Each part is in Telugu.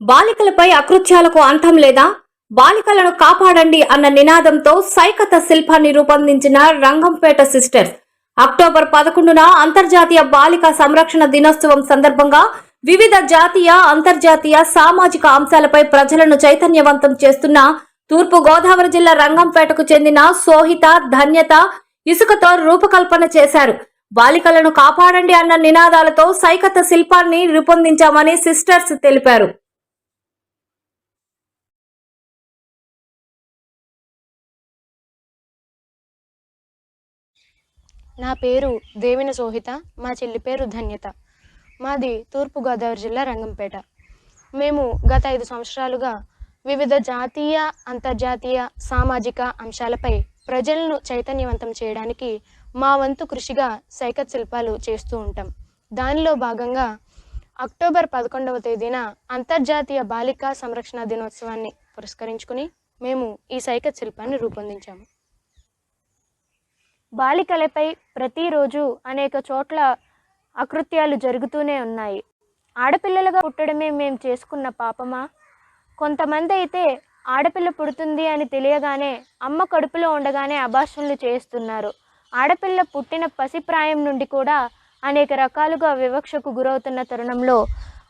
బాలికలపై అకృత్యాలకు అంతం లేదా? బాలికలను కాపాడండి అన్న నినాదంతో సైకత శిల్పాన్ని రూపొందించిన రంగంపేట సిస్టర్స్. అక్టోబర్ పదకొండున అంతర్జాతీయ బాలిక సంరక్షణ దినోత్సవం సందర్భంగా వివిధ జాతీయ అంతర్జాతీయ సామాజిక అంశాలపై ప్రజలను చైతన్యవంతం చేస్తున్న తూర్పు గోదావరి జిల్లా రంగంపేటకు చెందిన సోహిత ధన్యత ఇసుకతో రూపకల్పన చేశారు. బాలికలను కాపాడండి అన్న నినాదాలతో సైకత శిల్పాన్ని రూపొందించామని సిస్టర్స్ తెలిపారు. నా పేరు దేవిన సోహిత మా చెల్లి పేరు ధన్యత. మాది తూర్పుగోదావరి జిల్లా రంగంపేట. మేము గత ఐదు సంవత్సరాలుగా వివిధ జాతీయ అంతర్జాతీయ సామాజిక అంశాలపై ప్రజలను చైతన్యవంతం చేయడానికి మా వంతు కృషిగా సైకత్ శిల్పాలు చేస్తూ ఉంటాం. దానిలో భాగంగా అక్టోబర్ పదకొండవ తేదీన అంతర్జాతీయ బాలికా సంరక్షణ దినోత్సవాన్ని పురస్కరించుకుని మేము ఈ సైకత్ శిల్పాన్ని రూపొందించాము. బాలికలపై ప్రతిరోజు అనేక చోట్ల అకృత్యాలు జరుగుతూనే ఉన్నాయి. ఆడపిల్లలుగా పుట్టడమే మేము చేసుకున్న పాపమా? కొంతమంది అయితే ఆడపిల్ల పుడుతుంది అని తెలియగానే అమ్మ కడుపులో ఉండగానే అభాషణలు చేస్తున్నారు ఆడపిల్ల పుట్టిన పసిప్రాయం నుండి కూడా అనేక రకాలుగా వివక్షకు గురవుతున్న తరుణంలో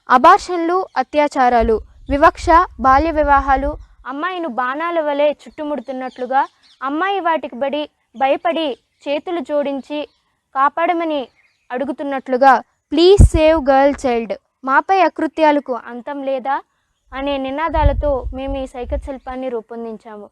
అభాషణలు అత్యాచారాలు వివక్ష బాల్య వివాహాలు అమ్మాయిను బాణాల వలె చుట్టుముడుతున్నట్లుగా అమ్మాయి వాటికి బడి భయపడి చేతులు జోడించి కాపాడమని అడుగుతున్నట్లుగా ప్లీజ్ సేవ్ గర్ల్ చైల్డ్. మాపై అకృత్యాలకు అంతం లేదా? అనే నినాదాలతో మేము ఈ సైకత్ శిల్పాన్ని రూపొందించాము.